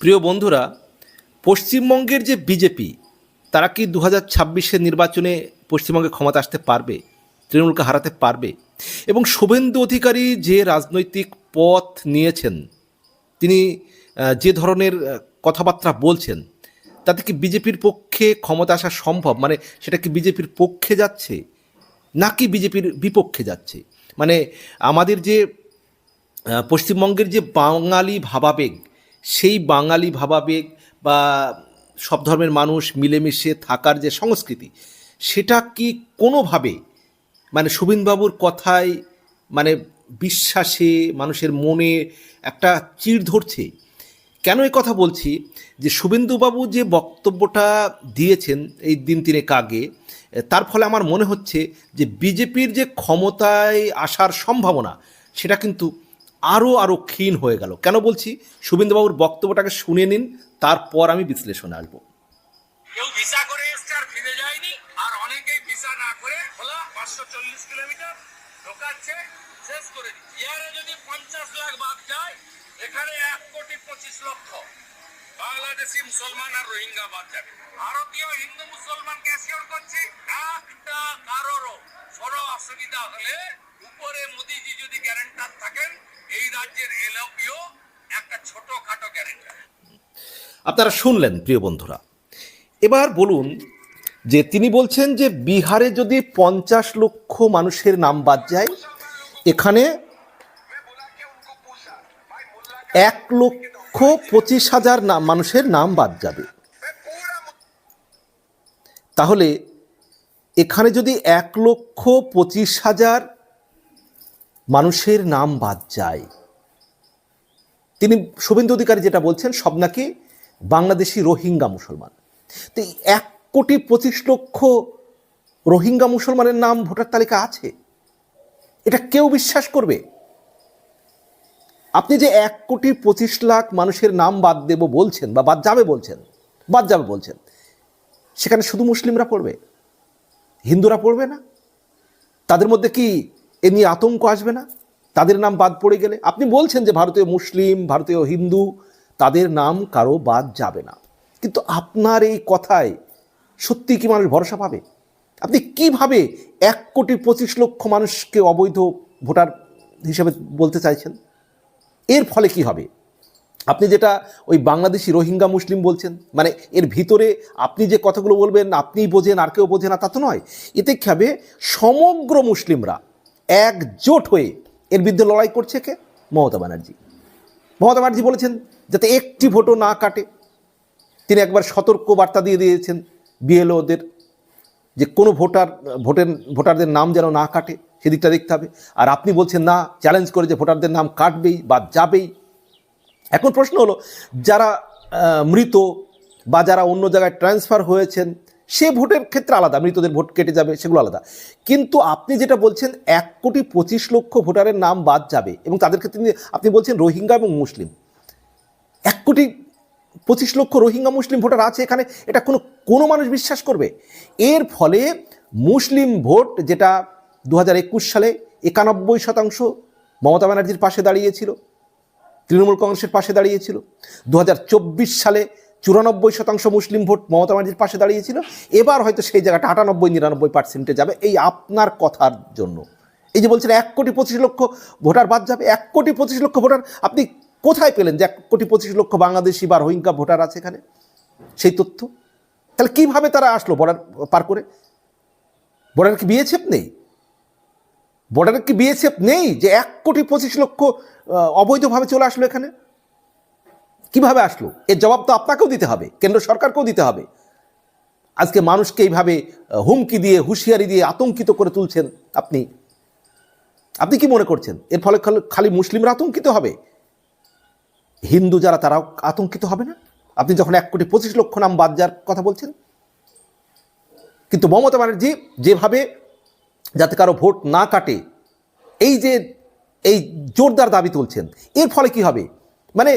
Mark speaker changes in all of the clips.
Speaker 1: প্রিয় বন্ধুরা, পশ্চিমবঙ্গের যে বিজেপি, তারা কি দু হাজার ছাব্বিশের নির্বাচনে পশ্চিমবঙ্গে ক্ষমতা আসতে পারবে, তৃণমূলকে হারাতে পারবে? এবং শুভেন্দু অধিকারী যে রাজনৈতিক পথ নিয়েছেন, তিনি যে ধরনের কথাবার্তা বলছেন, তাতে কি বিজেপির পক্ষে ক্ষমতা আসা সম্ভব? মানে সেটা কি বিজেপির পক্ষে যাচ্ছে, নাকি বিজেপির বিপক্ষে যাচ্ছে? মানে আমাদের যে পশ্চিমবঙ্গের যে বাঙালি ভাবাবেগ সেই বাঙালি ভাবাবেগ বা সব ধর্মের মানুষ মিলেমিশে থাকার যে সংস্কৃতি, সেটা কি কোনোভাবে মানে সুবিনবাবুর কথায় মানে বিশ্বাসে, মানুষের মনে একটা চিড় ধরছে? কেন এই কথা বলছি? যে শুভেন্দুবাবু যে বক্তব্যটা দিয়েছেন এই দিন তিনেক আগে, তার ফলে আমার মনে হচ্ছে যে বিজেপির যে ক্ষমতায় আসার সম্ভাবনা, সেটা কিন্তু আরও আরও ক্ষীণ হয়ে গেল। কেন বলছি? শুভেন্দুবাবুর বক্তব্যটাকে শুনে নিন, তারপর আমি বিশ্লেষণে আসব।
Speaker 2: কেউ ভিসা করে আর ফিরে যায়নি, আর অনেকেই ভিসা না করে পাঁচশো চল্লিশ কিলোমিটার বাদ যায়, এখানে এক কোটি পঁচিশ লক্ষ। বাংলাদেশি মুসলমান আর রোহিঙ্গা বাদ হিন্দু একটা অসুবিধা হলে উপরে যদি গ্যারেন্টার থাকেন এই রাজ্যের এলপিও একটা ছোটখাটো গ্যারেন্টার
Speaker 1: আপনারা শুনলেন, প্রিয় বন্ধুরা। এবার বলুন যে তিনি বলছেন যে বিহারে যদি পঞ্চাশ লক্ষ মানুষের নাম বাদ যায়, এখানে এক লক্ষ পঁচিশ হাজার নাম মানুষের নাম বাদ যাবে। তাহলে এখানে যদি এক লক্ষ পঁচিশ হাজার মানুষের নাম বাদ যায়। তিনি শুভেন্দু অধিকারী যেটা বলছেন, সব নাকি বাংলাদেশি রোহিঙ্গা মুসলমান। তো এক কোটি পঁচিশ লক্ষ রোহিঙ্গা মুসলমানের নাম ভোটার তালিকা আছে? এটা কেউ বিশ্বাস করবে? আপনি যে এক কোটি পঁচিশ লাখ মানুষের নাম বাদ দেব বলছেন বা বাদ যাবে বলছেন, বাদ যাবে বলছেন, সেখানে শুধু মুসলিমরা পড়বে? হিন্দুরা পড়বে না? তাদের মধ্যে কি এ নিয়ে আতঙ্ক আসবে না। তাদের নাম বাদ পড়ে গেলে, আপনি বলছেন যে ভারতীয় মুসলিম, ভারতীয় হিন্দু, তাদের নাম কারও বাদ যাবে না। কিন্তু আপনার এই কথায় সত্যি কি মানুষ ভরসা পাবে? আপনি কীভাবে এক কোটি পঁচিশ লক্ষ মানুষকে অবৈধ ভোটার হিসেবে বলতে চাইছেন? এর ফলে কি হবে? আপনি যেটা ওই বাংলাদেশি রোহিঙ্গা মুসলিম বলছেন মানে এর ভিতরে আপনি যে কথাগুলো বলবেন, আপনিই বোঝেন, আর কেউ বোঝে না, তা তো নয়। এতে কি হবে? সমগ্র মুসলিমরা একজোট হয়ে এর বিরুদ্ধে লড়াই করছে কে? মমতা ব্যানার্জি। মমতা ব্যানার্জি বলেছেন যাতে একটি ভোটও না কাটে। তিনি একবার সতর্ক বার্তা দিয়ে দিয়েছেন বিএলওদের যে কোনো ভোটার, ভোটের, ভোটারদের নাম যেন না কাটে, সেদিকটা দেখতে হবে। আর আপনি বলছেন, না চ্যালেঞ্জ করে যে ভোটারদের নাম কাটবেই বা যাবেই। এখন প্রশ্ন হলো, যারা মৃত বা যারা অন্য জায়গায় ট্রান্সফার হয়েছেন সে ভোটের ক্ষেত্রে আলাদা, মৃতদের ভোট কেটে যাবে, সেগুলো আলাদা। কিন্তু আপনি যেটা বলছেন, এক কোটি পঁচিশ লক্ষ ভোটারের নাম বাদ যাবে, এবং তাদের ক্ষেত্রে আপনি বলছেন রোহিঙ্গা এবং মুসলিম। এক কোটি পঁচিশ লক্ষ রোহিঙ্গা, মুসলিম ভোটার আছে এখানে, এটা কোনো কোনো মানুষ বিশ্বাস করবে? এর ফলে মুসলিম ভোট যেটা দু হাজার একুশ সালে একানব্বই শতাংশ মমতা ব্যানার্জির পাশে দাঁড়িয়েছিল, তৃণমূল কংগ্রেসের পাশে দাঁড়িয়েছিল দু হাজার চব্বিশ সালে চুরানব্বই শতাংশ মুসলিম ভোট মমতা ব্যানার্জির পাশে দাঁড়িয়েছিল। এবার হয়তো সেই জায়গাটা আটানব্বই, নিরানব্বই পার্সেন্টে যাবে। এই আপনার কথার জন্য। এই যে বলছেন এক কোটি পঁচিশ লক্ষ ভোটার বাদ যাবে, এক কোটি পঁচিশ লক্ষ ভোটার, আপনি কোথায় পেলেন যে এক কোটি পঁচিশ লক্ষ বাংলাদেশি বা রোহিঙ্গা ভোটার আছে এখানে? সেই তথ্য? তাহলে কীভাবে তারা আসলো বর্ডার পার করে? বর্ডার কি বিএসএফ নেই? বর্ডারে কি বিএসএফ নেই যে এক কোটি পঁচিশ লক্ষ অবৈধভাবে চলে আসলো এখানে? কীভাবে আসলো? এর জবাব তো আপনাকেও দিতে হবে, কেন্দ্র সরকারকেও দিতে হবে। আজকে মানুষকে এইভাবে হুমকি দিয়ে, হুঁশিয়ারি দিয়ে আতঙ্কিত করে তুলছেন আপনি। আপনি কি মনে করছেন? এর ফলে খালি- মুসলিমরা আতঙ্কিত হবে? হিন্দু যারা, তারাও আতঙ্কিত হবে না? আপনি যখন এক কোটি পঁচিশ লক্ষ নাম বাদ যাওয়ার কথা বলছেন, কিন্তু মমতা ব্যানার্জি যেভাবে যাতে কারও ভোট না কাটে, এই যে, এই জোরদার দাবি তুলছেন, এর ফলে কি হবে? মানে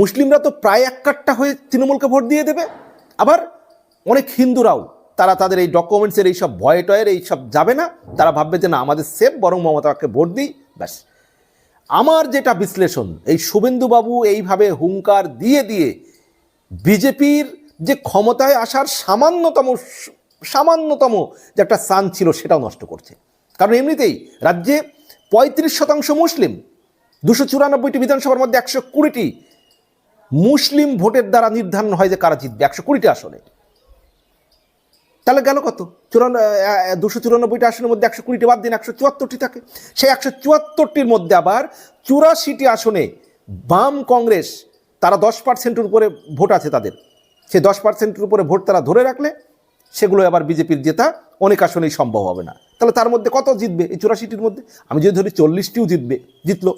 Speaker 1: মুসলিমরা তো প্রায় এক কাট্টা হয়ে তৃণমূলকে ভোট দিয়ে দেবে। আবার অনেক হিন্দুরাও, তারা তাদের এই ডকুমেন্টসের এইসব ভয়ে টয়ের এইসব যাবে না। তারা ভাববে যে না, আমাদের সেফ বরং মমতাকে ভোট দিই, ব্যাস। আমার যেটা বিশ্লেষণ, এই শুভেন্দুবাবু এইভাবে হুঙ্কার দিয়ে দিয়ে বিজেপির যে ক্ষমতায় আসার সামান্যতম সামান্যতম যে একটা স্থান ছিল, সেটাও নষ্ট করছে। কারণ এমনিতেই রাজ্যে পঁয়ত্রিশ শতাংশ মুসলিম দুশো চুরানব্বইটি বিধানসভার মধ্যে একশো কুড়িটি মুসলিম ভোটের দ্বারা নির্ধারণ হয় যে কারা জিতবে। একশো কুড়িটি আসনে। তাহলে গেল কত? চুরান দুশো চুরানব্বইটি আসনের মধ্যে একশো কুড়িটি বাদ দিন, একশো চুয়াত্তরটি থাকে। সেই একশো চুয়াত্তরটির মধ্যে আবার চুরাশিটি আসনে বাম কংগ্রেস, তারা দশ পার্সেন্টের উপরে ভোট আছে তাদের। সেই দশ পার্সেন্টের উপরে ভোট তারা ধরে রাখলে সেগুলো আবার বিজেপির জেতা, অনেক আসনেই সম্ভব হবে না। তাহলে তার মধ্যে কত জিতবে এই চুরাশিটির মধ্যে? আমি যদি ধরি চল্লিশটিও জিতবে, জিতলো।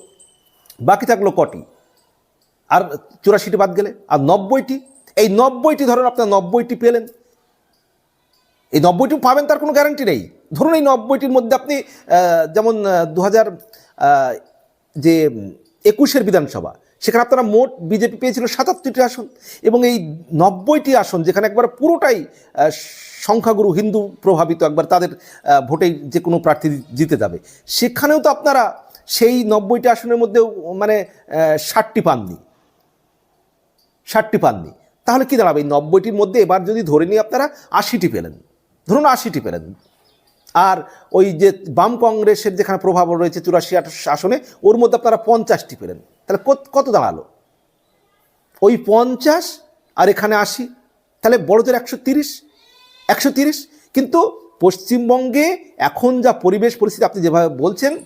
Speaker 1: বাকি থাকল কটি? আর চুরাশিটি বাদ গেলে? আর নব্বইটি? এই নব্বইটি ধরুন আপনার নব্বইটি পেলেন। এই নব্বইটি পাবেন, তার কোনো গ্যারান্টি নেই। ধরুন এই নব্বইটির মধ্যে আপনি যেমন দু হাজার যে, একুশের বিধানসভা, সেখানে আপনারা মোট বিজেপি পেয়েছিল সাতাত্তরটি আসন। এবং এই নব্বইটি আসন, যেখানে একবার পুরোটাই সংখ্যাগুরু হিন্দু প্রভাবিত, একবার তাদের ভোটে যে কোনো প্রার্থী জিতে যাবে, সেখানেও তো আপনারা সেই নব্বইটি আসনের মধ্যেও মানে ষাটটি পাননি। ষাটটি পাননি। তাহলে কি দাঁড়াবে? এই নব্বইটির মধ্যে এবার যদি ধরে নিয়ে আপনারা আশিটি পেলেন, ধরুন আশিটি পেলেন, আর ওই যে বাম কংগ্রেসের যেখানে প্রভাব রয়েছে চুরাশি আসনে, ওর মধ্যে আপনারা পঞ্চাশটি পেলেন। তাহলে কত- কত দাঁড়াল? ওই পঞ্চাশ আর এখানে আশি। তাহলে বড়দের একশো তিরিশ একশো তিরিশ। কিন্তু পশ্চিমবঙ্গে এখন যা পরিবেশ পরিস্থিতি, আপনি যেভাবে বলছেন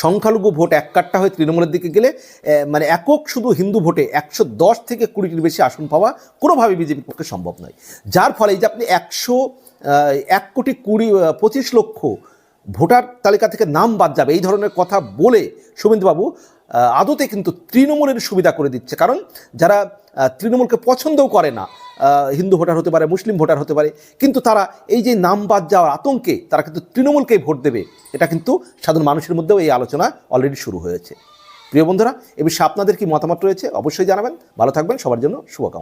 Speaker 1: সংখ্যালঘু ভোট এক কাট্টা হয়ে তৃণমূলের দিকে গেলে মানে একক শুধু হিন্দু ভোটে একশো দশ থেকে কুড়িটির বেশি আসন পাওয়া কোনোভাবে বিজেপির পক্ষে সম্ভব নয়। যার ফলে এই যে আপনি একশো এক কোটি কুড়ি পঁচিশ লক্ষ ভোটার তালিকা থেকে নাম বাদ যাবে, এই ধরনের কথা বলে শুভেন্দুবাবু আদতে কিন্তু তৃণমূলের সুবিধা করে দিচ্ছে। কারণ যারা তৃণমূলকে পছন্দও করে না হিন্দু ভোটার হতে পারে, মুসলিম ভোটার হতে পারে, কিন্তু তারা এই যে নাম বাদ যাওয়ার আতঙ্কে তারা কিন্তু তৃণমূলকেই ভোট দেবে, এটা কিন্তু সাধারণ মানুষের মধ্যেও এই আলোচনা অলরেডি শুরু হয়েছে। প্রিয় বন্ধুরা, এ বিষয়ে আপনাদের কি মতামত রয়েছে অবশ্যই জানাবেন। ভালো থাকবেন, সবার জন্য শুভকামনা।